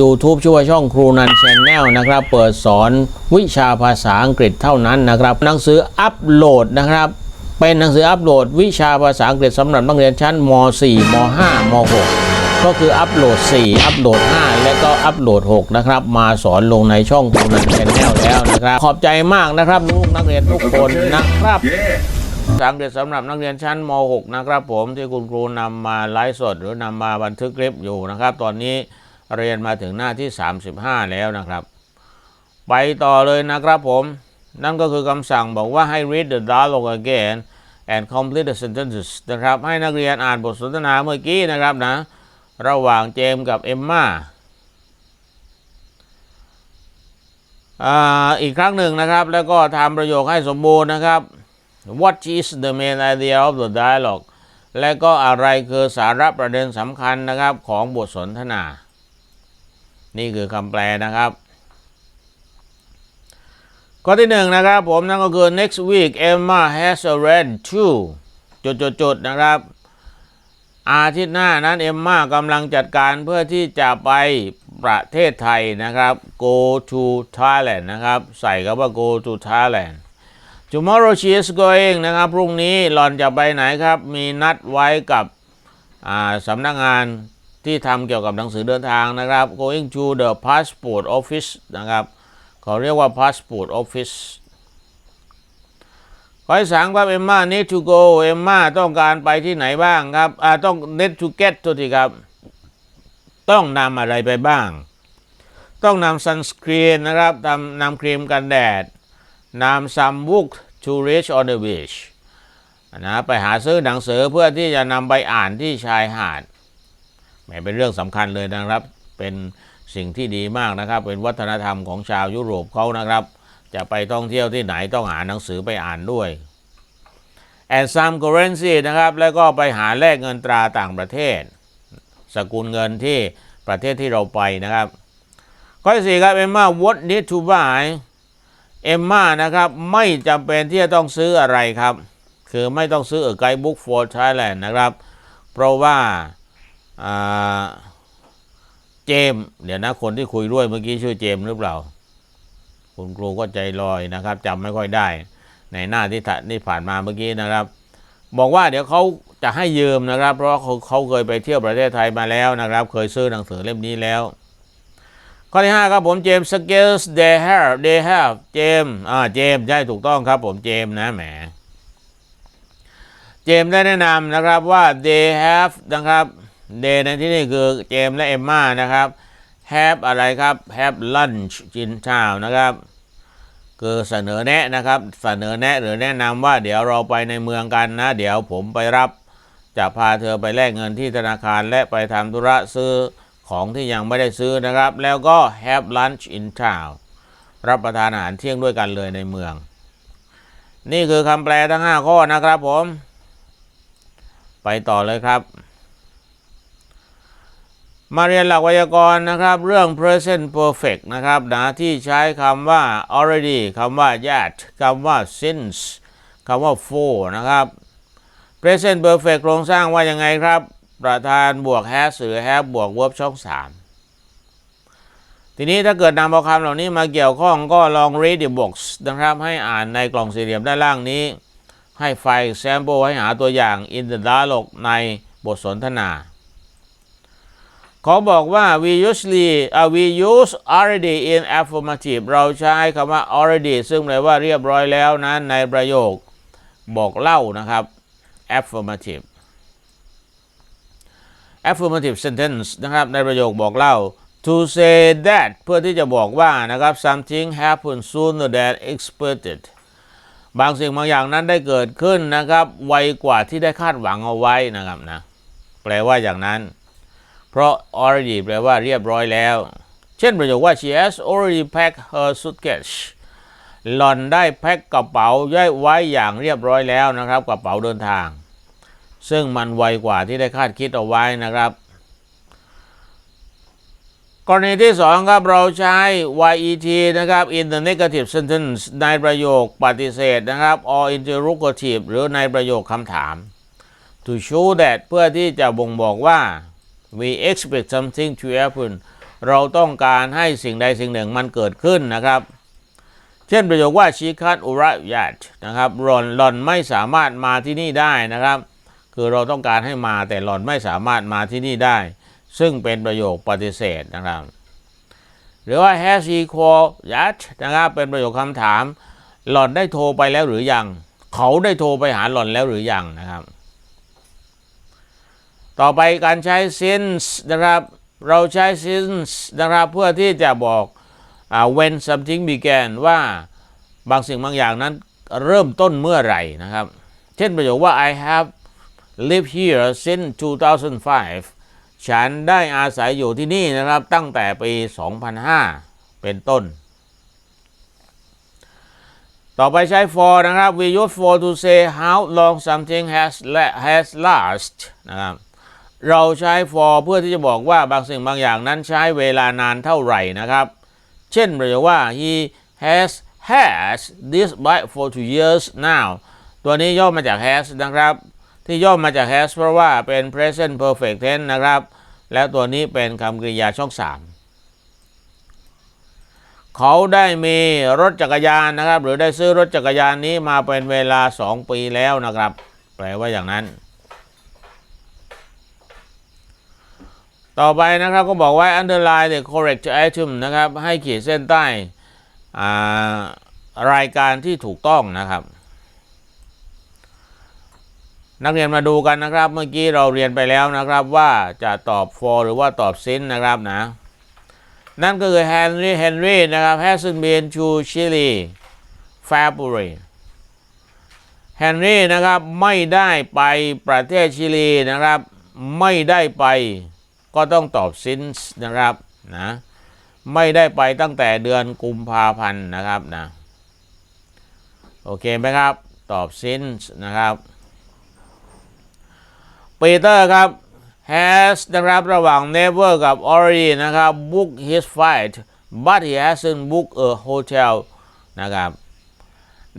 YouTube ชื่อว่าช่องครูนันแชนแนลนะครับ เปิดสอนวิชาภาษาอังกฤษเท่านั้นนะครับ หนังสืออัปโหลดนะครับ เป็นหนังสืออัปโหลด วิชาภาษาอังกฤษสำหรับนักเรียนชั้นม .4 ม .5 ม .6 ก็คืออัปโหลด 4 อัปโหลด 5 และก็อัปโหลด 6 นะครับ มาสอนลงในช่องครูนันแชนแนลแล้วนะครับ ขอบใจมากนะครับลูกนักเรียนทุกคนนะครับภาษาอังกฤษสำหรับนักเรียนชั้นม .6 นะครับผมที่คุณครูนำมาไลฟ์สดหรือนำมาบันทึกคลิปอยู่นะครับ ตอนนี้ เรียนมาถึงหน้าที่ 35 แล้วนะครับ ไปต่อเลยนะครับผม นั่นก็คือคำสั่งบอกว่าให้ read the dialogue again and complete the sentences นะครับ ให้นักเรียนอ่านบทสนทนาเมื่อกี้นะครับนะ ระหว่างเจมส์กับเอมมาอ่าอีกครั้งหนึ่งนะครับ แล้วก็ทำประโยคให้สมบูรณ์นะครับ What is the main idea of the dialogue และก็อะไรคือสาระประเด็นสำคัญนะครับของบทสนทนา นี่คือคำแปลนะครับ ข้อที่หนึ่งนะครับผมนั่นก็คือ next week Emma has arranged to จุดๆๆนะครับ อาทิตย์หน้านั้นเอมมากำลังจัดการเพื่อที่จะไปประเทศไทยนะครับ go to Thailand นะครับ ใส่คำว่า go to Thailand tomorrow she is going นะครับ พรุ่งนี้หล่อนจะไปไหนครับ มีนัดไว้กับสำนักงาน ที่ทำเกี่ยวกับหนังสือเดินทางนะครับ going to the passport office นะครับเขาเรียกว่า passport office ข้อที่สามครับเอมมา need to go เอมมาต้องการไปที่ไหนบ้างครับอ่าต้อง need to get ตัวทีครับ ต้องนำอะไรไปบ้าง ต้องนำ sunscreen นะครับนำนำครีมกันแดดนำ some book to reach on the beach นะไปหาซื้อหนังสือเพื่อที่จะนำไปอ่านที่ชายหาด แหมเป็นเรื่องสำคัญเลยนะครับ เป็นสิ่งที่ดีมากนะครับ เป็นวัฒนธรรมของชาวยุโรปเขานะครับ จะไปท่องเที่ยวที่ไหนต้องหาหนังสือไปอ่านด้วย and some currency นะครับ แล้วก็ไปหาแลกเงินตราต่างประเทศ สกุลเงินที่ประเทศที่เราไปนะครับ ข้อสี่ครับเอมมา what need to buy เอมมานะครับไม่จำเป็นที่จะต้องซื้ออะไรครับ คือไม่ต้องซื้อไกด์บุ๊ก for Thailand นะครับ เพราะว่า เจม เดี๋ยวนะคนที่คุยด้วยเมื่อกี้ชื่อเจมหรือเปล่า คุณครูก็ใจลอยนะครับจำไม่ค่อยได้ ในหน้าที่ถ่าที่ผ่านมาเมื่อกี้นะครับ บอกว่าเดี๋ยวเขาจะให้ยืมนะครับ เพราะเขาเขาเคยไปเที่ยวประเทศไทยมาแล้วนะครับ เคยซื้อหนังสือเล่มนี้แล้ว ข้อที่5ครับผมเจมส์ skills they have they have เจมอ่าเจมใช่ถูกต้องครับผมเจมนะแหมเจมได้แนะนำนะครับว่า they have นะครับ they ในที่นี่คือเจมและเอมมานะครับ have อะไรครับ have lunch กินเช้านะครับคือเสนอแนะนะครับ เสนอแนะหรือแนะนำว่าเดี๋ยวเราไปในเมืองกันนะ เดี๋ยวผมไปรับ จะพาเธอไปแลกเงินที่ธนาคารและไปทำธุระซื้อของที่ยังไม่ได้ซื้อนะครับ แล้วก็ have lunch in town รับประทานอาหารเที่ยงด้วยกันเลยในเมือง นี่คือคำแปลทั้ง 5 ข้อนะครับผม ไปต่อเลยครับ มาเรียนหลักไวยากรณ์นะครับเรื่อง present perfect นะครับนะที่ใช้คำว่า already คำว่า yet คำว่า since คำว่า for นะครับ present perfect โครงสร้างว่ายังไงครับ ประธานบวก has หรือ have บวก verb ช่อง 3 ทีนี้ถ้าเกิดนำเอาคำเหล่านี้มาเกี่ยวข้องก็ลอง read the box นะครับ ให้อ่านในกล่องสี่เหลี่ยมด้านล่างนี้ ให้ไฟล์ sample ให้หาตัวอย่าง in the dialogue ในบทสนทนา เขาบอกว่า we usually uh, we use already in affirmative เราใช้คำว่า already ซึ่งแปลว่าเรียบร้อยแล้วนั้นในประโยคบอกเล่านะครับ affirmative affirmative sentence นะครับในประโยคบอกเล่า to say that เพื่อที่จะบอกว่านะครับ something happened sooner than expected บางสิ่งบางอย่างนั้นได้เกิดขึ้นนะครับ ไวกว่าที่ได้คาดหวังเอาไว้นะครับนะแปลว่าอย่างนั้น เพราะ already แปลว่าเรียบร้อยแล้ว เช่นประโยคว่า she has already packed her suitcase หล่อนได้แพ็คกระเป๋าย่อยไว้อย่างเรียบร้อยแล้วนะครับ กระเป๋าเดินทาง ซึ่งมันไวกว่าที่ได้คาดคิดเอาไว้นะครับ กรณีที่สองครับเราใช้ YET นะครับ in the negative sentence ในประโยคปฏิเสธนะครับ or interrogative หรือในประโยคคำถาม to show that เพื่อที่จะบ่งบอกว่า we expect something to happen เราต้องการให้สิ่งใดสิ่งหนึ่งมันเกิดขึ้นนะครับ เช่นประโยคว่า she can't arrive yet นะครับหลอนหลอนไม่สามารถมาที่นี่ได้นะครับ คือเราต้องการให้มาแต่หลอนไม่สามารถมาที่นี่ได้ ซึ่งเป็นประโยคปฏิเสธนะครับ หรือว่า has he called yet นะครับเป็นประโยคคำถาม หลอนได้โทรไปแล้วหรือยัง เขาได้โทรไปหาหลอนแล้วหรือยังนะครับ ต่อไปการใช้ since นะครับ เราใช้ since นะครับเพื่อที่จะบอก when something began ว่าบางสิ่งบางอย่างนั้นเริ่มต้นเมื่อไหร่นะครับ เช่นประโยคว่า I have lived here since 2005 ฉันได้อาศัยอยู่ที่นี่นะครับตั้งแต่ปี 2005 เป็นต้น ต่อไปใช้ for นะครับ we use for to say how long something has has last นะครับ เราใช้ for เพื่อที่จะบอกว่าบางสิ่งบางอย่างนั้นใช้เวลานานเท่าไหร่นะครับ เช่นประโยคว่า he has has this bike for two years now ตัวนี้ย่อมาจาก has นะครับ ที่ย่อมาจาก has เพราะว่าเป็น present perfect tense นะครับ แล้วตัวนี้เป็นคำกริยาช่อง3เขาได้มีรถจักรยานนะครับ หรือได้ซื้อรถจักรยานนี้มาเป็นเวลา 2 ปีแล้วนะครับ แปลว่าอย่างนั้น ต่อไปนะครับก็บอกว่า underline the correct item นะครับ ให้ขีดเส้นใต้รายการที่ถูกต้องนะครับ นักเรียนมาดูกันนะครับ เมื่อกี้เราเรียนไปแล้วนะครับว่าจะตอบ for หรือว่าตอบ since นะครับนะ นั่นก็คือ Henry Henry นะครับ has been to Chile February Henry นะครับไม่ได้ไปประเทศชิลีนะครับ ไม่ได้ไป ก็ต้องตอบ since นะครับนะไม่ได้ไปตั้งแต่เดือนกุมภาพันธ์นะครับนะโอเคไหมครับตอบ since นะครับปีเตอร์ครับ has นะครับระหว่าง never กับ already นะครับ book his flight but he hasn't book a hotel นะครับ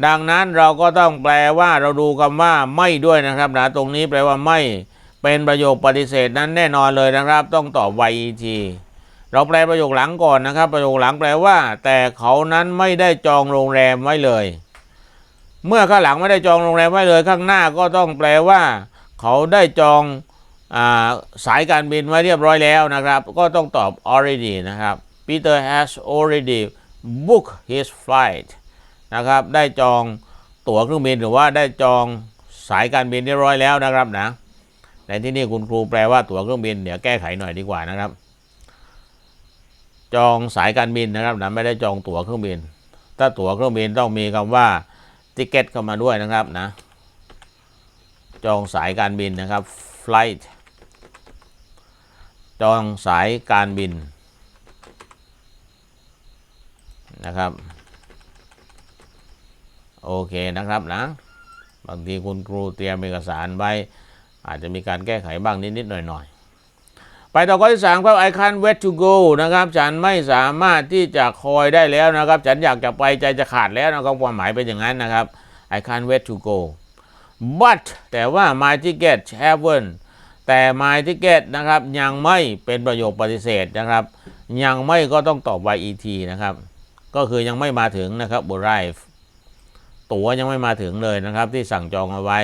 ดังนั้นเราก็ต้องแปลว่าเราดูคำว่าไม่ด้วยนะครับนะตรงนี้แปลว่าไม่ เป็นประโยคปฏิเสธนั้นแน่นอนเลยนะครับ ต้องตอบ YET เราแปลประโยคหลังก่อนนะครับ ประโยคหลังแปลว่า แต่เขานั้นไม่ได้จองโรงแรมไว้เลย เมื่อข้างหลังไม่ได้จองโรงแรมไว้เลย ข้างหน้าก็ต้องแปลว่า เขาได้จองอาสายการบินไว้เรียบร้อยแล้วนะครับ ก็ต้องตอบ already นะครับ Peter has already booked his flight นะครับ ได้จองตั๋วเครื่องบินหรือว่าได้จองสายการบินเรียบร้อยแล้วนะครับนะ ในที่นี่คุณครูแปลว่าตั๋วเครื่องบินเดี๋ยวแก้ไขหน่อยดีกว่านะครับ จองสายการบินนะครับนะไม่ได้จองตั๋วเครื่องบิน ถ้าตั๋วเครื่องบินต้องมีคำว่าติเกตเข้ามาด้วยนะครับนะ จองสายการบินนะครับ flight จองสายการบินนะครับ โอเคนะครับนะ บางทีคุณครูเตรียมเอกสารไว้ อาจจะมีการแก้ไขบ้างนิดๆหน่อยๆ ไปต่อข้อที่สามครับ I can't wait to go นะครับ ฉันไม่สามารถที่จะคอยได้แล้วนะครับ ฉันอยากจะไปใจจะขาดแล้วนะครับความหมายเป็นอย่างนั้นนะครับ I can't wait to go but แต่ว่า my ticket haven't แต่ my ticket นะครับยังไม่เป็นประโยคปฏิเสธนะครับ ยังไม่ก็ต้องตอบ YET นะครับ ก็คือยังไม่มาถึงนะครับ arrive ตั๋วยังไม่มาถึงเลยนะครับที่สั่งจองเอาไว้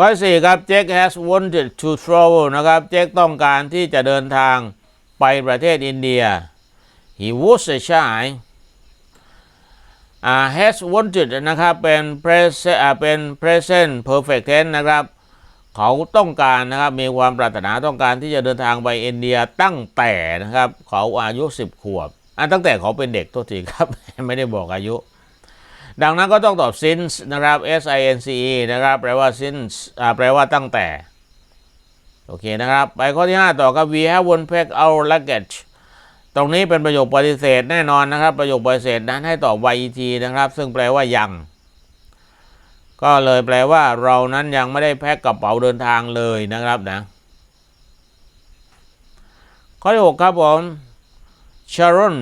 ข้อสี่ครับ Jack has wanted to travel นะครับเจคต้องการที่จะเดินทางไปประเทศอินเดีย he was a shy อ่า has wanted นะครับเป็น present เป็น present perfect tense นะครับ เขาต้องการนะครับมีความปรารถนาต้องการที่จะเดินทางไปอินเดียตั้งแต่นะครับ เขาอายุ 10 ขวบอะตั้งแต่เขาเป็นเด็กโทษทีครับ ไม่ได้บอกอายุ ดังนั้นก็ต้องตอบ since นะครับ s i n c e นะครับ แปลว่า since แปลว่าตั้งแต่ โอเคนะครับ ไปข้อที่ 5 ต่อครับ we haven't packed our luggage ตรงนี้เป็นประโยคปฏิเสธแน่นอนนะครับ ประโยคปฏิเสธนั้นให้ตอบ YET นะครับ ซึ่งแปลว่ายัง ก็เลยแปลว่าเรานั้นยังไม่ได้แพ็คกระเป๋าเดินทางเลยนะครับนะ ข้อที่ 6 ครับผม Sharon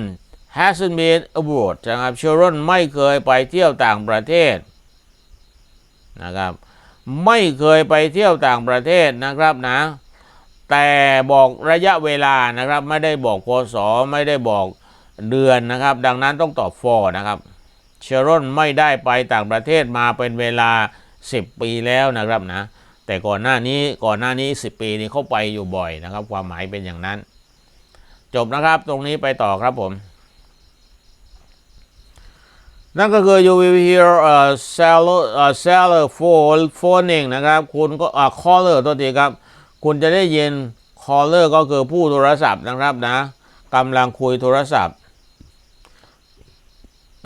hasn't been abroad นะครับ Sharon ไม่เคยไปเที่ยวต่างประเทศนะครับ ไม่เคยไปเที่ยวต่างประเทศนะครับนะ แต่บอกระยะเวลานะครับ ไม่ได้บอกพศไม่ได้บอกเดือนนะครับ ดังนั้นต้องตอบ for นะครับเชรอนไม่ได้ไปต่างประเทศมาเป็นเวลา 10 ปีแล้วนะครับนะ แต่ก่อนหน้านี้ก่อนหน้านี้ 10 ปีนี้เขาไปอยู่บ่อยนะครับ ความหมายเป็นอย่างนั้น จบนะครับตรงนี้ไปต่อครับผม นั่นก็คือ you will hear a seller a seller phone phoning นะครับ คุณก็ caller ตัวทีครับ คุณจะได้ยิน caller ก็คือผู้โทรศัพท์นะครับนะกำลังคุยโทรศัพท์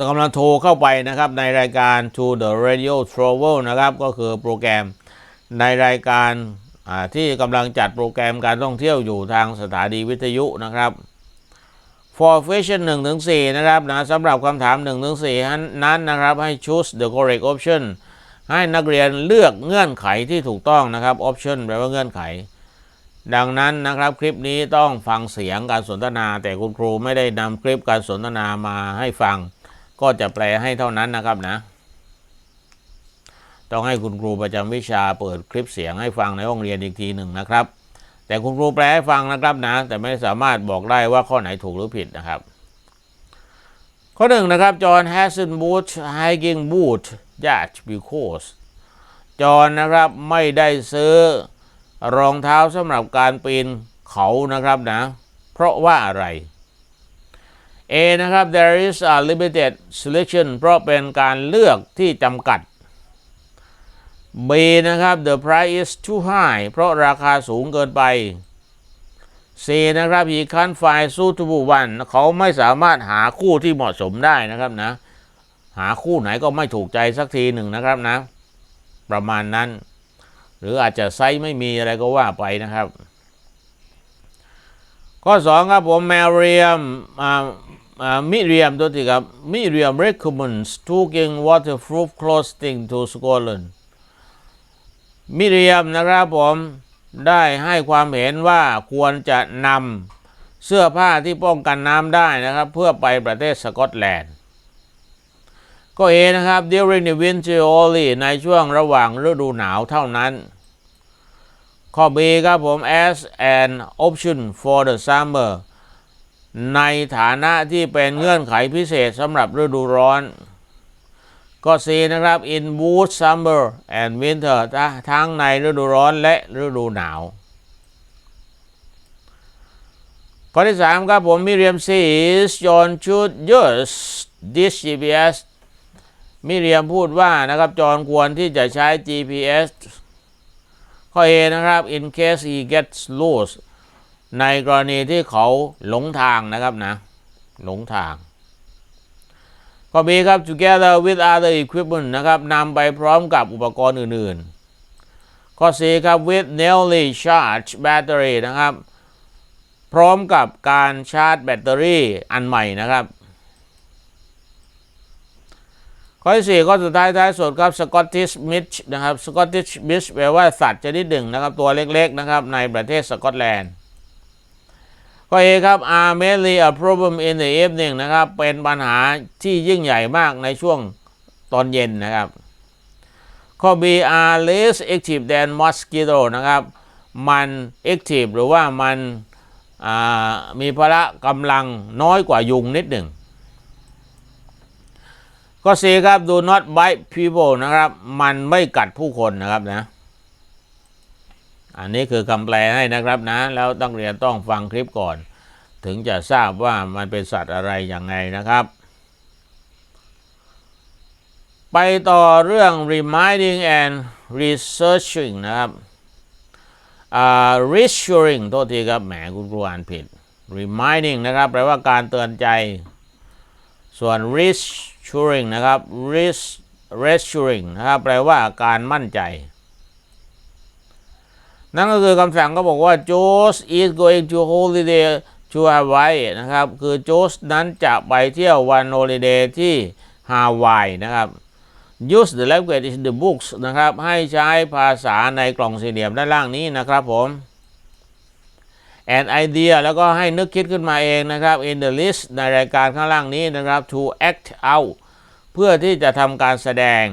กำลังโทรเข้าไปนะครับในรายการ to the radio travel นะครับ ก็คือโปรแกรมในรายการที่กำลังจัดโปรแกรมการท่องเที่ยวอยู่ทางสถานีวิทยุนะครับ for question 1ถึง4นะครับนะสำหรับคำถาม1ถึง4นั้นนะครับให้ choose the correct option ให้นักเรียนเลือกเงื่อนไขที่ถูกต้องนะครับ option แปลว่าเงื่อนไข ดังนั้นนะครับคลิปนี้ต้องฟังเสียงการสนทนา แต่คุณครูไม่ได้นำคลิปการสนทนามาให้ฟัง ก็จะแปลให้เท่านั้นนะครับนะ ต้องให้คุณครูประจำวิชาเปิดคลิปเสียงให้ฟังในห้องเรียนอีกทีหนึ่งนะครับ แต่คุณครูแปลให้ฟังนะครับนะ แต่ไม่สามารถบอกได้ว่าข้อไหนถูกหรือผิดนะครับ ข้อหนึ่งนะครับ John hasn't bought hiking boot yet because จอห์นนะครับไม่ได้ซื้อรองเท้าสำหรับการปีนเขานะครับนะ เพราะว่าอะไร A นะครับ there is a limited selection เพราะเป็นการเลือกที่จำกัด B นะครับ the price is too high เพราะราคาสูงเกินไป C นะครับ he can't find suitable one เขาไม่สามารถหาคู่ที่เหมาะสมได้นะครับนะ หาคู่ไหนก็ไม่ถูกใจสักทีหนึ่งนะครับนะ ประมาณนั้น หรืออาจจะไซส์ไม่มีอะไรก็ว่าไปนะครับ ข้อ 2 ครับผมแมรียมมิเรียมตัวที่ครับมิเรียม recommends taking waterproof clothing to Scotland มิเรียมนะครับผมได้ให้ความเห็นว่าควรจะนำเสื้อผ้าที่ป้องกันน้ำได้นะครับ เพื่อไปประเทศสกอตแลนด์ ก็เอนะครับ during the winter only ในช่วงระหว่างฤดูหนาวเท่านั้น ข้อ B ครับผม as an option for the summer ในฐานะที่เป็นเงื่อนไขพิเศษสำหรับฤดูร้อน ก็ C นะครับ in both summer and winter ทั้งในฤดูร้อนและฤดูหนาว ข้อที่ 3 ครับผมมิเรียม says John should use this GPS มิเรียมพูดว่านะครับจอห์นควรที่จะใช้ GPS ข้อ A นะครับ in case he gets lost ในกรณีที่เขาหลงทางนะครับนะ หลงทาง ข้อ B ครับ together with other equipment นะครับนำไปพร้อมกับอุปกรณ์อื่นๆ ข้อ C ครับ with newly charged battery นะครับ พร้อมกับการชาร์จแบตเตอรี่อันใหม่นะครับ ข้อที่สี่ข้อสุดท้ายท้ายสุดครับ Scottish Mitch นะครับ Scottish Mitch แปลว่าสัตว์ชนิดหนึ่งนะครับ ตัวเล็กๆนะครับในประเทศสกอตแลนด์ ข้อเอครับ are mainly a problem in the evening นะครับ เป็นปัญหาที่ยิ่งใหญ่มากในช่วงตอนเย็นนะครับ ข้อ B are less active than mosquito นะครับ มัน active หรือว่ามันมีพละกำลังน้อยกว่ายุงนิดหนึ่งก็สีครับ do not bite people นะครับ มันไม่กัดผู้คนนะครับนะ อันนี้คือคำแปลให้นะครับนะ แล้วต้องเรียนต้องฟังคลิปก่อน ถึงจะทราบว่ามันเป็นสัตว์อะไรยังไงนะครับ ไปต่อเรื่อง reminding and researching นะครับ uh, reassuring โทษทีครับแหมคุณครูอ่านผิด reminding นะครับ แปลว่าการเตือนใจ ส่วน reassuring นะครับ reassuring นะครับ แปลว่าการมั่นใจ นั่นก็คือคำสั่งก็บอกว่า Josh is going to holiday to Hawaii นะครับ คือ Josh นั้นจะไปเที่ยววัน holiday ที่ฮาวายนะครับ use the language in the books นะครับ ให้ใช้ภาษาในกล่องสี่เหลี่ยมด้านล่างนี้นะครับผม and idea แล้วก็ให้นึกคิดขึ้นมาเองนะครับ in the list ในรายการข้างล่างนี้นะครับ to act out เพื่อที่จะทำการแสดง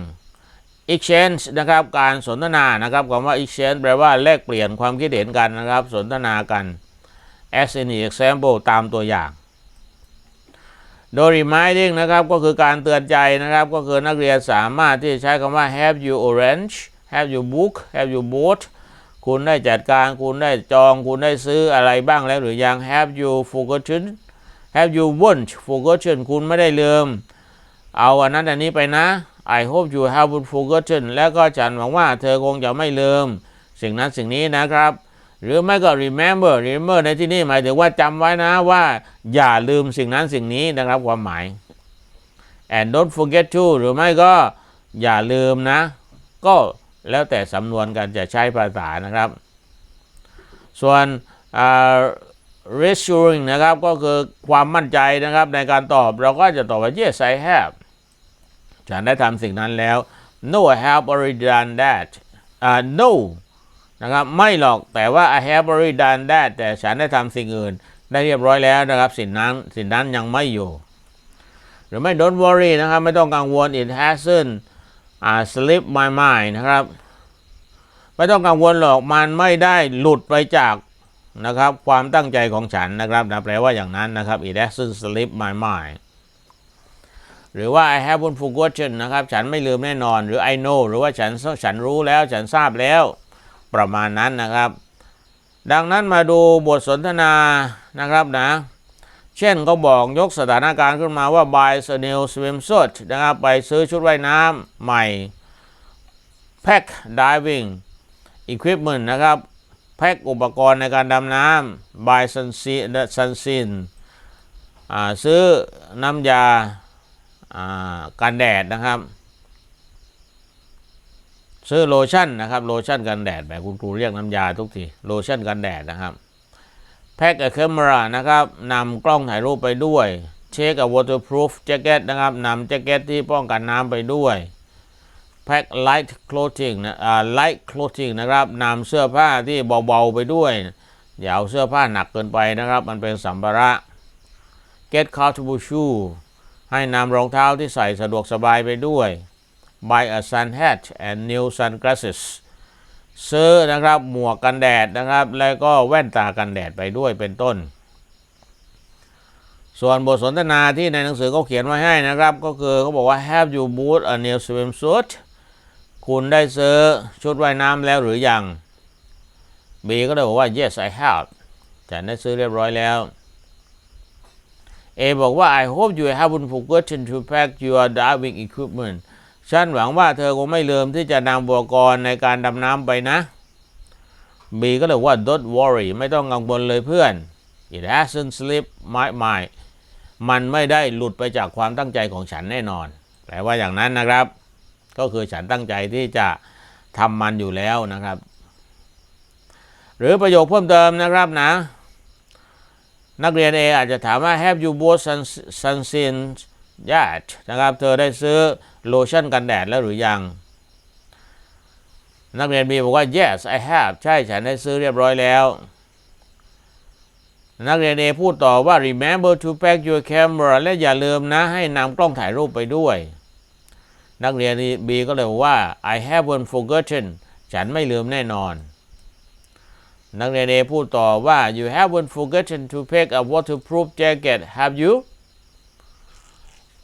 exchange นะครับการสนทนานะครับคำว่า exchange แปลว่าแลกเปลี่ยนความคิดเห็นกันนะครับ สนทนากัน as an example ตามตัวอย่าง โดย reminding นะครับก็คือการเตือนใจนะครับ ก็คือนักเรียนสามารถที่จะใช้คำว่า have you orange have you book have you bought คุณได้จัดการคุณได้จอง คุณได้ซื้ออะไรบ้างแล้วหรือยัง have you forgotten have you won't forgotten คุณไม่ได้ลืม เอาอันนั้นอันนี้ไปนะ I hope you haven't forgotten แล้วก็ฉันหวังว่าเธอคงจะไม่ลืม สิ่งนั้นสิ่งนี้นะครับ หรือไม่ก็ remember remember ในที่นี้หมายถึงว่าจำไว้นะว่า อย่าลืมสิ่งนั้นสิ่งนี้นะครับความหมาย and don't forget to หรือไม่ก็อย่าลืมนะ ก็แล้วแต่สำนวนการจะใช้ภาษานะครับ ส่วน reassuring นะครับก็คือความมั่นใจนะครับในการตอบเราก็จะตอบว่า yes I have ฉันได้ทำสิ่งนั้นแล้ว no I have already done that อ่า no นะครับไม่หรอกแต่ว่า I have already done that แต่ฉันได้ทำสิ่งอื่น ได้เรียบร้อยแล้วนะครับสิ่งนั้นสิ่งนั้นยังไม่อยู่หรือไม่ don't worry นะครับ ไม่ต้องกังวล it hasn't อ่า slip my mind นะครับ ไม่ต้องกังวลหรอกมันไม่ได้หลุดไปจากนะครับ ความตั้งใจของฉันนะครับนะแปลว่าอย่างนั้นนะครับ it hasn't slipped my mind หรือว่า I haven't forgotten นะครับ ฉันไม่ลืมแน่นอน หรือ I know หรือว่าฉันฉันรู้แล้ว ฉันทราบแล้ว ประมาณนั้นนะครับ ดังนั้นมาดูบทสนทนานะครับนะ เช่นก็บอกยกสถานการณ์ขึ้นมาว่า buy a new swimsuit นะครับ ไปซื้อชุดว่ายน้ำใหม่ pack diving equipment นะครับ แพ็คอุปกรณ์ในการดำน้ำ buy sunscreen ซื้อน้ำยา กันแดดนะครับซื้อโลชั่นนะครับโลชั่นกันแดดแบบคุณครูเรียกน้ำยาทุกทีโลชั่นกันแดดนะครับแพ็คกับเคมรานะครับนำกล้องถ่ายรูปไปด้วย เช็คกับ waterproof jacket นะครับนำแจ็คเก็ตที่ป้องกันน้ำไปด้วยแพ็ค light clothing นะอ่า light clothing นะครับนำเสื้อผ้าที่เบาๆไปด้วย อย่าเอาเสื้อผ้าหนักเกินไปนะครับ มันเป็นสัมภาระ get comfortable shoe ให้นำรองเท้าที่ใส่สะดวกสบายไปด้วย buy a sun hat and new sunglasses ซื้อนะครับหมวกกันแดดนะครับ แล้วก็แว่นตากันแดดไปด้วยเป็นต้น ส่วนบทสนทนาที่ในหนังสือเขาเขียนไว้ให้นะครับ ก็คือเขาบอกว่า have you bought a new swimsuit คุณได้ซื้อชุดว่ายน้ำแล้วหรือยัง B ก็เลยบอกว่า yes I have ฉันได้ซื้อเรียบร้อยแล้ว A บอกว่า I hope you haven't forgotten to pack your diving equipment ฉันหวังว่าเธอคงไม่ลืมที่จะนำอุปกรณ์ในการดำน้ำไปนะ B ก็เลยว่า don't worry ไม่ต้องกังวลเลยเพื่อน it hasn't slipped my mind มันไม่ได้หลุดไปจากความตั้งใจของฉันแน่นอน แปลว่าอย่างนั้นนะครับ ก็คือฉันตั้งใจที่จะทำมันอยู่แล้วนะครับ หรือประโยคเพิ่มเติมนะครับนะ นักเรียนเออาจจะถามว่า have you bought sunscreen yet นะครับ เธอได้ซื้อโลชั่นกันแดดแล้วหรือยัง นักเรียนบีบอกว่า yes I have ใช่ฉันได้ซื้อเรียบร้อยแล้ว นักเรียนเอพูดต่อว่า remember to pack your camera และอย่าลืมนะให้นำกล้องถ่ายรูปไปด้วย นักเรียนบีก็เลยบอกว่า I haven't forgotten ฉันไม่ลืมแน่นอน นักเรียนเอพูดต่อว่า you haven't forgotten to pack a waterproof jacket have you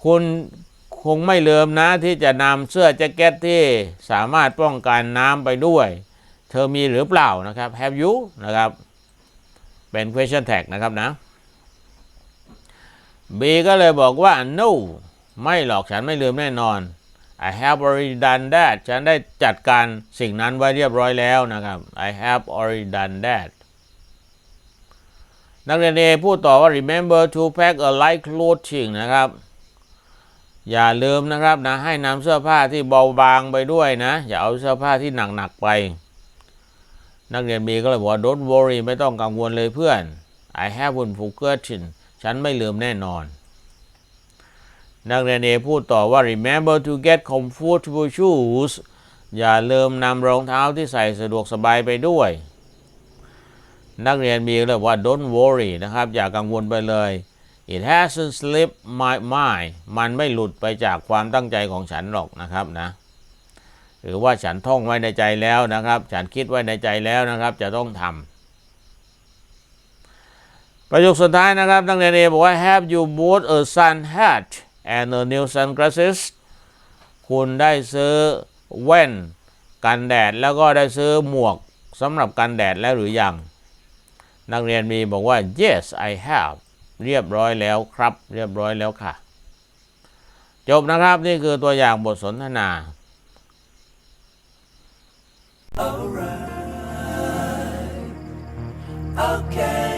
คุณคงไม่ลืมนะที่จะนำเสื้อแจ็คเก็ตที่สามารถป้องกันน้ำไปด้วย เธอมีหรือเปล่านะครับ have you นะครับ เป็น question tag นะครับนะ B ก็เลยบอกว่า no ไม่หรอกฉันไม่ลืมแน่นอน I have already done that ฉันได้จัดการสิ่งนั้นไว้เรียบร้อยแล้วนะครับ I have already done that นักเรียนเอพูดต่อว่า remember to pack a light clothing นะครับ อย่าลืมนะครับนะให้นำเสื้อผ้าที่เบาบางไปด้วยนะ อย่าเอาเสื้อผ้าที่หนักๆไป นักเรียนบีก็เลยบอกว่า don't worry ไม่ต้องกังวลเลยเพื่อน I haven't forgotten ฉันไม่ลืมแน่นอน นักเรียนเอพูดต่อว่า remember to get comfortable shoes อย่าลืมนำรองเท้าที่ใส่สะดวกสบายไปด้วย นักเรียนบีเลยบอกว่า don't worry นะครับ อย่ากังวลไปเลย it hasn't slipped my mind มันไม่หลุดไปจากความตั้งใจของฉันหรอกนะครับนะ หรือว่าฉันท่องไว้ในใจแล้วนะครับ ฉันคิดไว้ในใจแล้วนะครับ จะต้องทำประโยคสุดท้ายนะครับนักเรียนเอบอกว่า Have you bought a sun hat and new sun glasses คุณได้ซื้อแว่นกันแดดแล้วก็ได้ซื้อหมวกสำหรับกันแดดแล้วหรือยัง นักเรียนมีบอกว่า yes I have เรียบร้อยแล้วครับ เรียบร้อยแล้วค่ะ จบนะครับนี่คือตัวอย่างบทสนทนา Alright. Okay.